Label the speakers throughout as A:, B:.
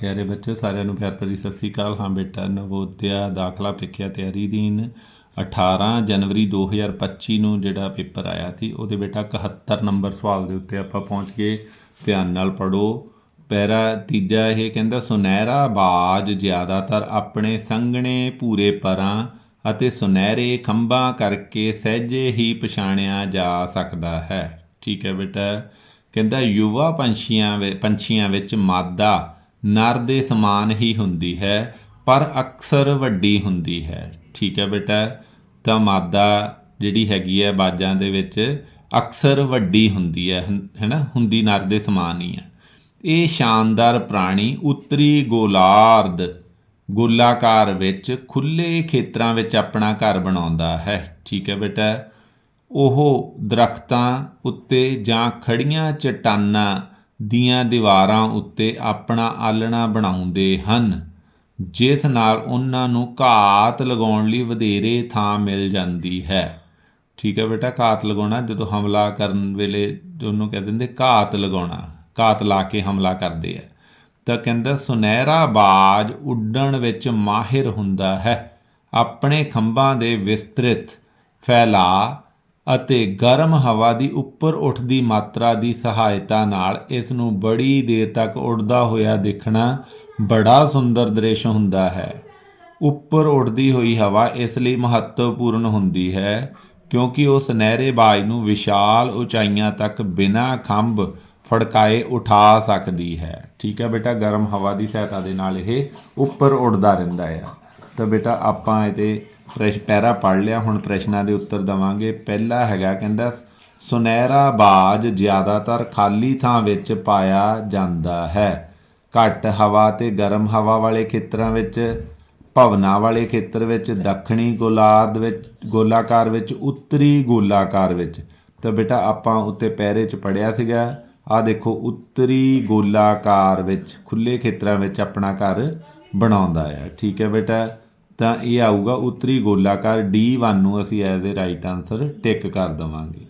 A: ਪਿਆਰੇ ਬੱਚਿਓ, ਸਾਰਿਆਂ ਨੂੰ ਪਿਆਰ ਭਰੀ ਸਤਿ ਸ੍ਰੀ ਅਕਾਲ। ਹਾਂ ਬੇਟਾ, ਨਵੋਦਿਆ ਦਾਖਲਾ ਪ੍ਰੀਖਿਆ ਤਿਆਰੀ ਦੀਨ 18 ਜਨਵਰੀ 2025 ਨੂੰ ਜਿਹੜਾ ਪੇਪਰ ਆਇਆ ਸੀ, ਉਹਦੇ ਬੇਟਾ 71 ਨੰਬਰ ਸਵਾਲ ਦੇ ਉੱਤੇ ਆਪਾਂ ਪਹੁੰਚ ਗਏ। ਧਿਆਨ ਨਾਲ ਪੜੋ ਪੈਰਾ ਤੀਜਾ, ਇਹ ਕਹਿੰਦਾ, ਸੁਨਹਿਰਾ ਬਾਜ ਜ਼ਿਆਦਾਤਰ ਆਪਣੇ ਸੰਘਣੇ ਭੂਰੇ ਪਰਾਂ ਅਤੇ ਸੁਨਹਿਰੇ ਖੰਭਾਂ ਕਰਕੇ ਸਹਿਜੇ ਹੀ ਪਛਾਣਿਆ ਜਾ ਸਕਦਾ ਹੈ। ਠੀਕ ਹੈ ਬੇਟਾ। ਕਹਿੰਦਾ, ਯੁਵਾ ਪੰਛੀਆਂ ਵਿ- ਪੰਛੀਆਂ ਵਿੱਚ ਮਾਦਾ ਨਰ ਦੇ ਸਮਾਨ ਹੀ ਹੁੰਦੀ ਹੈ, ਪਰ ਅਕਸਰ ਵੱਡੀ ਹੁੰਦੀ ਹੈ। ਠੀਕ ਹੈ ਬੇਟਾ, ਤਾਂ ਮਾਦਾ ਜਿਹੜੀ ਹੈਗੀ ਹੈ ਬਾਜਾਂ ਦੇ ਵਿੱਚ ਅਕਸਰ ਵੱਡੀ ਹੁੰਦੀ ਹੈ ਹਨ- ਹੈਨਾ? ਹੁੰਦੀ ਨਰ ਦੇ ਸਮਾਨ ਹੀ ਹੈ। ਇਹ ਸ਼ਾਨਦਾਰ ਪ੍ਰਾਣੀ ਉੱਤਰੀ ਗੋਲਾਰਧ ਗੋਲਾਕਾਰ ਵਿੱਚ ਖੁੱਲੇ ਖੇਤਰਾਂ ਵਿੱਚ ਆਪਣਾ ਘਰ ਬਣਾਉਂਦਾ ਹੈ। ਠੀਕ ਹੈ ਬੇਟਾ, ਉਹ ਦਰਖਤਾਂ ਉੱਤੇ ਜਾਂ ਖੜੀਆਂ ਚਟਾਨਾਂ ਦੀਆਂ ਦੀਵਾਰਾਂ ਉੱਤੇ ਆਪਣਾ ਆਲ੍ਹਣਾ ਬਣਾਉਂਦੇ ਹਨ, ਜਿਸ ਨਾਲ ਉਹਨਾਂ ਨੂੰ ਘਾਤ ਲਗਾਉਣ ਲਈ ਵਧੇਰੇ ਥਾਂ ਮਿਲ ਜਾਂਦੀ ਹੈ। ਠੀਕ ਹੈ ਬੇਟਾ, ਘਾਤ ਲਗਾਉਣਾ, ਜਦੋਂ ਹਮਲਾ ਕਰਨ ਵੇਲੇ ਉਹਨੂੰ ਕਹਿ ਦਿੰਦੇ ਘਾਤ ਲਗਾਉਣਾ, ਘਾਤ ਲਾ ਕੇ ਹਮਲਾ ਕਰਦੇ ਆ। ਤਾਂ ਕਹਿੰਦਾ, ਸੁਨਹਿਰਾ ਬਾਜ ਉੱਡਣ ਵਿੱਚ ਮਾਹਿਰ ਹੁੰਦਾ ਹੈ, ਆਪਣੇ ਖੰਭਾਂ ਦੇ ਵਿਸਤ੍ਰਿਤ ਫੈਲਾ ਅਤੇ ਗਰਮ ਹਵਾ ਦੀ ਉੱਪਰ ਉੱਠਦੀ ਮਾਤਰਾ ਦੀ ਸਹਾਇਤਾ ਨਾਲ ਇਸ ਨੂੰ ਬੜੀ ਦੇਰ ਤੱਕ ਉੱਡਦਾ ਹੋਇਆ ਦੇਖਣਾ ਬੜਾ ਸੁੰਦਰ ਦ੍ਰਿਸ਼ ਹੁੰਦਾ ਹੈ। ਉੱਪਰ ਉੱਡਦੀ ਹੋਈ ਹਵਾ ਇਸ ਲਈ ਮਹੱਤਵਪੂਰਨ ਹੁੰਦੀ ਹੈ ਕਿਉਂਕਿ ਉਹ ਸੁਨਹਿਰੇ ਬਾਜ ਨੂੰ ਵਿਸ਼ਾਲ ਉਚਾਈਆਂ ਤੱਕ ਬਿਨਾਂ ਖੰਭ ਫੜਕਾਏ ਉਠਾ ਸਕਦੀ ਹੈ। ਠੀਕ ਹੈ ਬੇਟਾ, ਗਰਮ ਹਵਾ ਦੀ ਸਹਾਇਤਾ ਦੇ ਨਾਲ ਇਹ ਉੱਪਰ ਉੱਡਦਾ ਰਹਿੰਦਾ ਹੈ ਤਾਂ ਬੇਟਾ, ਆਪਾਂ ਇਹਦੇ ਪ੍ਰਸ਼ ਪੈਰਾ ਪੜ ਲਿਆ, ਹੁਣ ਪ੍ਰਸ਼ਨਾਂ ਦੇ ਉੱਤਰ ਦਵਾਂਗੇ। ਪਹਿਲਾ ਹੈਗਾ ਕਹਿੰਦਾ, ਸੁਨਹਿਰਾ ਬਾਜ ਜ਼ਿਆਦਾਤਰ ਖਾਲੀ ਥਾਂ ਵਿੱਚ ਪਾਇਆ ਜਾਂਦਾ ਹੈ। ਘੱਟ ਹਵਾ ਤੇ ਗਰਮ ਹਵਾ ਵਾਲੇ ਖੇਤਰਾਂ ਵਿੱਚ, ਭਵਨਾਂ ਵਾਲੇ ਖੇਤਰ ਵਿੱਚ, ਦੱਖਣੀ ਗੋਲਾਦ ਵਿੱਚ, ਗੋਲਾਕਾਰ ਵਿੱਚ, ਉੱਤਰੀ ਗੋਲਾਕਾਰ ਵਿੱਚ। ਤਾਂ ਬੇਟਾ, ਆਪਾਂ ਉੱਤੇ ਪੈਰੇ 'ਚ ਪੜਿਆ ਸੀਗਾ ਆ ਦੇਖੋ, ਉੱਤਰੀ ਗੋਲਾਕਾਰ ਵਿੱਚ ਖੁੱਲੇ ਖੇਤਰਾਂ ਵਿੱਚ ਆਪਣਾ ਘਰ ਬਣਾਉਂਦਾ ਹੈ ਠੀਕ ਹੈ ਬੇਟਾ? ਤਾਂ ਇਹ ਆਊਗਾ ਉੱਤਰੀ ਗੋਲਾਕਾਰ D1 ਨੂੰ ਅਸੀਂ as a right answer tick ਕਰ ਦਵਾਂਗੇ।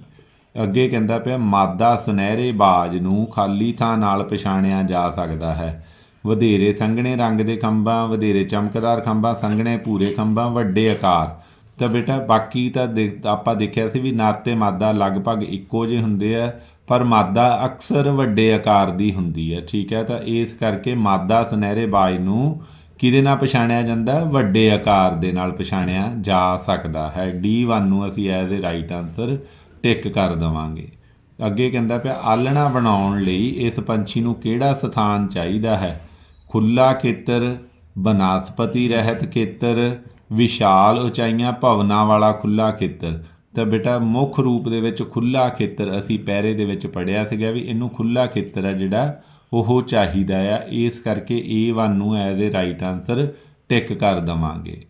A: ਅੱਗੇ ਕਹਿੰਦਾ ਪਿਆ, ਮਾਦਾ ਸੁਨਹਿਰੇ ਬਾਜ ਨੂੰ ਖਾਲੀ ਥਾਂ ਨਾਲ ਪਛਾਣਿਆ ਜਾ ਸਕਦਾ ਹੈ। ਵਧੇਰੇ ਸੰਘਣੇ ਰੰਗ ਦੇ ਖੰਭਾਂ, ਵਧੇਰੇ ਚਮਕਦਾਰ ਖੰਭਾਂ, ਸੰਘਣੇ ਭੂਰੇ ਖੰਭਾਂ, ਵੱਡੇ ਆਕਾਰ। ਤਾਂ ਬੇਟਾ, ਬਾਕੀ ਤਾਂ ਦੇਖ- ਆਪਾਂ ਦੇਖਿਆ ਸੀ ਵੀ ਨਰ ਤੇ ਮਾਦਾ ਲਗਭਗ ਇੱਕੋ ਜਿਹੇ ਹੁੰਦੇ ਆ, ਪਰ ਮਾਦਾ ਅਕਸਰ ਵੱਡੇ ਆਕਾਰ ਦੀ ਹੁੰਦੀ ਹੈ। ਠੀਕ ਹੈ, ਤਾਂ ਇਸ ਕਰਕੇ ਮਾਦਾ ਸੁਨਹਿਰੇ ਬਾਜ ਨੂੰ ਕਿਹਦੇ ਨਾਲ ਪਛਾਣਿਆ ਜਾਂਦਾ? ਵੱਡੇ ਆਕਾਰ ਦੇ ਨਾਲ ਪਛਾਣਿਆ ਜਾ ਸਕਦਾ ਹੈ। D1 ਨੂੰ ਅਸੀਂ as a right answer tick ਕਰ ਦਵਾਂਗੇ। ਅੱਗੇ ਕਹਿੰਦਾ ਪਿਆ ਆਲਣਾ ਬਣਾਉਣ ਲਈ ਇਸ ਪੰਛੀ ਨੂੰ ਕਿਹੜਾ ਸਥਾਨ ਚਾਹੀਦਾ ਹੈ? ਖੁੱਲਾ ਖੇਤਰ, ਬਨਾਸਪਤੀ ਰਹਿਤ ਖੇਤਰ, ਵਿਸ਼ਾਲ ਉਚਾਈਆਂ ਭਵਨਾਂ ਵਾਲਾ ਖੁੱਲਾ ਖੇਤਰ। ਤਾਂ ਬੇਟਾ, ਮੁੱਖ ਰੂਪ ਦੇ ਵਿੱਚ ਖੁੱਲਾ ਖੇਤਰ ਅਸੀਂ ਪੈਰੇ ਦੇ ਵਿੱਚ ਪੜਿਆ ਸੀਗਾ ਵੀ ਇਹਨੂੰ ਖੁੱਲਾ ਖੇਤਰ ਹੈ ਜਿਹੜਾ ਉਹ ਚਾਹੀਦਾ ਆ। ਇਸ ਕਰਕੇ A1 ਨੂੰ as a right answer tick ਕਰ ਦਵਾਂਗੇ।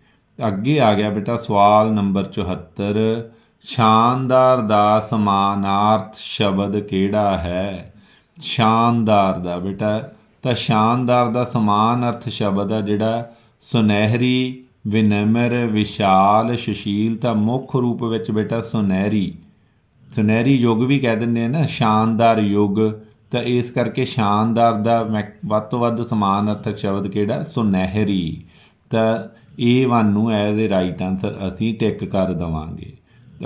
A: ਅੱਗੇ ਆ ਗਿਆ ਬੇਟਾ ਸਵਾਲ ਨੰਬਰ 74 ਸ਼ਾਨਦਾਰ ਦਾ ਸਮਾਨਾਰਥ ਸ਼ਬਦ ਕਿਹੜਾ ਹੈ? ਸ਼ਾਨਦਾਰ ਦਾ ਬੇਟਾ, ਤਾਂ ਸ਼ਾਨਦਾਰ ਦਾ ਸਮਾਨ ਅਰਥ ਸ਼ਬਦ ਆ ਜਿਹੜਾ ਸੁਨਹਿਰੀ, ਵਿਨਮਰ, ਵਿਸ਼ਾਲ, ਸੁਸ਼ੀਲ, ਤਾਂ ਮੁੱਖ ਰੂਪ ਵਿੱਚ ਬੇਟਾ ਸੁਨਹਿਰੀ। ਸੁਨਹਿਰੀ ਯੁੱਗ ਵੀ ਕਹਿ ਦਿੰਦੇ ਆ ਨਾ, ਸ਼ਾਨਦਾਰ ਯੁੱਗ। ਤਾਂ ਇਸ ਕਰਕੇ ਸ਼ਾਨਦਾਰ ਦਾ ਮੈਕ- ਵੱਧ ਤੋਂ ਵੱਧ ਸਮਾਨ ਅਰਥਕ ਸ਼ਬਦ ਕਿਹੜਾ? ਸੁਨਹਿਰੀ। ਤਾਂ A1 ਨੂੰ ਐਜ਼ ਅ ਰਾਈਟ ਆਨਸਰ ਅਸੀਂ ਟਿਕ ਕਰ ਦਵਾਂਗੇ।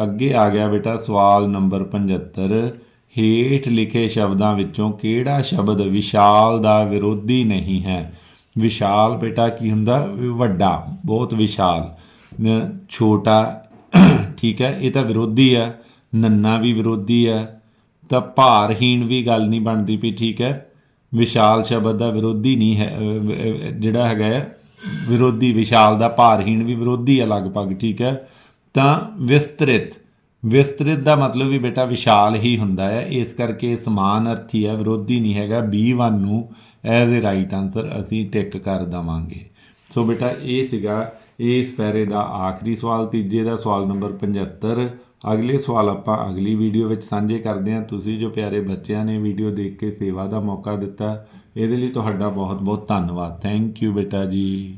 A: ਅੱਗੇ ਆ ਗਿਆ ਬੇਟਾ ਸਵਾਲ ਨੰਬਰ 75 ਹੇਠ ਲਿਖੇ ਸ਼ਬਦਾਂ ਵਿੱਚੋਂ ਕਿਹੜਾ ਸ਼ਬਦ ਵਿਸ਼ਾਲ ਦਾ ਵਿਰੋਧੀ ਨਹੀਂ ਹੈ? ਵਿਸ਼ਾਲ ਬੇਟਾ ਕੀ ਹੁੰਦਾ? ਵੱਡਾ, ਬਹੁਤ ਵਿਸ਼ਾਲ। ਛੋਟਾ, ਠੀਕ ਹੈ, ਇਹ ਤਾਂ ਵਿਰੋਧੀ ਆ। ਨੰਨਾ ਵੀ ਵਿਰੋਧੀ ਆ। ਤਾਂ ਭਾਰਹੀਣ ਵੀ ਗੱਲ ਨਹੀਂ ਬਣਦੀ ਪਈ ਠੀਕ ਹੈ, ਵਿਸ਼ਾਲ ਸ਼ਬਦ ਦਾ ਵਿਰੋਧੀ ਨਹੀਂ ਹੈ ਜਿਹੜਾ ਹੈਗਾ ਵਿਰੋਧੀ ਵਿਸ਼ਾਲ ਦਾ ਭਾਰਹੀਣ ਵੀ ਵਿਰੋਧੀ ਹੈ ਲਗਭਗ, ਠੀਕ ਹੈ। ਤਾਂ ਵਿਸਤ੍ਰਿਤ ਵਿਸਤ੍ਰਿਤ ਦਾ ਮਤਲਬ ਵੀ ਬੇਟਾ ਵਿਸ਼ਾਲ ਹੀ ਹੁੰਦਾ ਹੈ, ਇਸ ਕਰਕੇ ਸਮਾਨ ਅਰਥੀ ਹੈ, ਵਿਰੋਧੀ ਨਹੀਂ ਹੈਗਾ B1 ਨੂੰ ਐਜ਼ ਅ ਰਾਈਟ ਆਨਸਰ ਅਸੀਂ ਟਿਕ ਕਰ ਦਵਾਂਗੇ। ਸੋ ਬੇਟਾ ਇਹ ਸੀਗਾ, ਇਸ ਪੈਰੇ ਦਾ ਆਖਰੀ ਸਵਾਲ, ਤੀਜੇ ਦਾ ਸਵਾਲ ਨੰਬਰ 75 ਅਗਲੇ ਸਵਾਲ ਆਪਾਂ ਅਗਲੀ ਵੀਡੀਓ ਵਿੱਚ ਸਾਂਝੇ ਕਰਦੇ ਹਾਂ। ਤੁਸੀਂ ਜੋ ਪਿਆਰੇ ਬੱਚਿਆਂ ਨੇ ਵੀਡੀਓ ਦੇਖ ਕੇ ਸੇਵਾ ਦਾ ਮੌਕਾ ਦਿੱਤਾ, ਇਹਦੇ ਲਈ ਤੁਹਾਡਾ ਬਹੁਤ ਬਹੁਤ ਧੰਨਵਾਦ। ਥੈਂਕ ਯੂ ਬੇਟਾ ਜੀ।